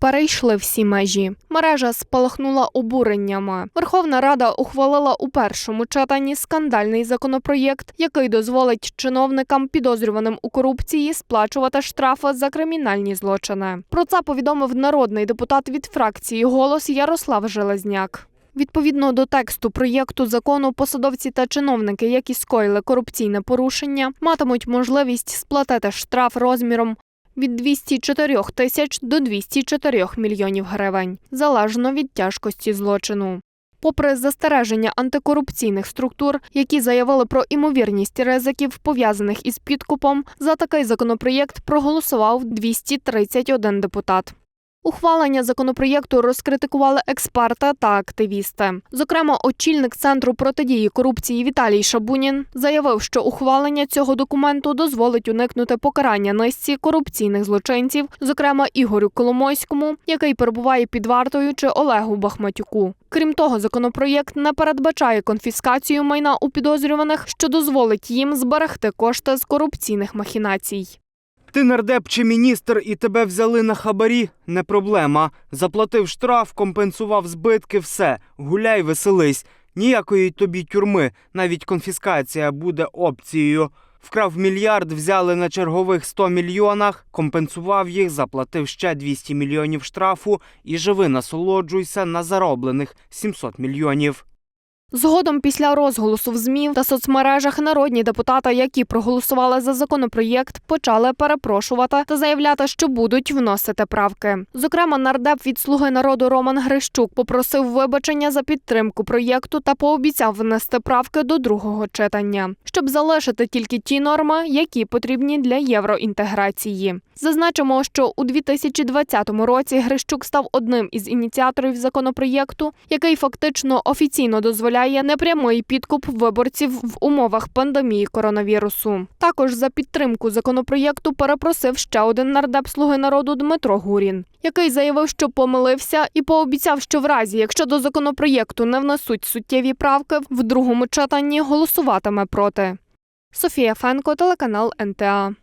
перейшли всі межі. Мережа спалахнула обуреннями. Верховна Рада ухвалила у першому читанні скандальний законопроєкт, який дозволить чиновникам, підозрюваним у корупції, сплачувати штрафи за кримінальні злочини. Про це повідомив народний депутат від фракції Голос Ярослав Железняк. Відповідно до тексту проєкту закону, посадовці та чиновники, які скоїли корупційне порушення, матимуть можливість сплатити штраф розміром від 204 тисяч до 204 мільйонів гривень, залежно від тяжкості злочину. Попри застереження антикорупційних структур, які заявили про імовірність ризиків, пов'язаних із підкупом, за такий законопроєкт проголосував 231 депутат. Ухвалення законопроєкту розкритикували експерти та активісти. Зокрема, очільник центру протидії корупції Віталій Шабунін заявив, що ухвалення цього документу дозволить уникнути покарання низці корупційних злочинців, зокрема Ігорю Коломойському, який перебуває під вартою, чи Олегу Бахматюку. Крім того, законопроєкт не передбачає конфіскацію майна у підозрюваних, що дозволить їм зберегти кошти з корупційних махінацій. Ти нардеп чи міністр і тебе взяли на хабарі? Не проблема. Заплатив штраф, компенсував збитки, все. Гуляй, веселись. Ніякої тобі тюрми, навіть конфіскація буде опцією. Вкрав мільярд, взяли на чергових 100 мільйонах, компенсував їх, заплатив ще 200 мільйонів штрафу і живи насолоджуйся на зароблених 700 мільйонів. Згодом, після розголосу в ЗМІ та соцмережах, народні депутати, які проголосували за законопроєкт, почали перепрошувати та заявляти, що будуть вносити правки. Зокрема, нардеп від слуги народу Роман Грищук попросив вибачення за підтримку проєкту та пообіцяв внести правки до другого читання, щоб залишити тільки ті норми, які потрібні для євроінтеграції. Зазначимо, що у 2020 році Грищук став одним із ініціаторів законопроєкту, який фактично офіційно дозволяє непрямий підкуп виборців в умовах пандемії коронавірусу. Також за підтримку законопроєкту перепросив ще один нардеп слуги народу Дмитро Гурін, який заявив, що помилився, і пообіцяв, що в разі, якщо до законопроєкту не внесуть суттєві правки, в другому читанні голосуватиме проти. Софія Фенко, телеканал НТА.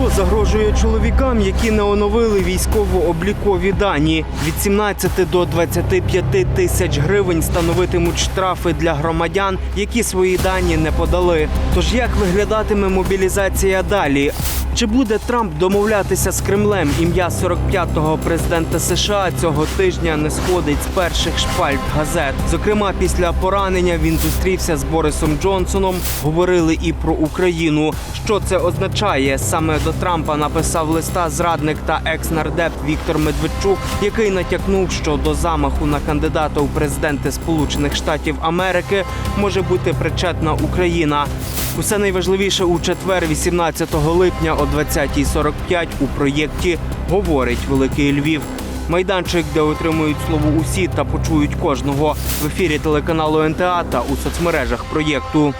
Що загрожує чоловікам, які не оновили військово-облікові дані? Від 17 до 25 тисяч гривень становитимуть штрафи для громадян, які свої дані не подали. Тож як виглядатиме мобілізація далі? Чи буде Трамп домовлятися з Кремлем? Ім'я 45-го президента США цього тижня не сходить з перших шпальт газет. Зокрема, після поранення він зустрівся з Борисом Джонсоном. Говорили і про Україну. Що це означає? Саме до Трампа написав листа зрадник та екс-нардеп Віктор Медведчук, який натякнув, що до замаху на кандидата у президенти Сполучених Штатів Америки може бути причетна Україна. Усе найважливіше у четвер, 18 липня о 20.45 у проєкті говорить Великий Львів. Майданчик, де отримують слово усі та почують кожного в ефірі телеканалу НТА та у соцмережах проєкту.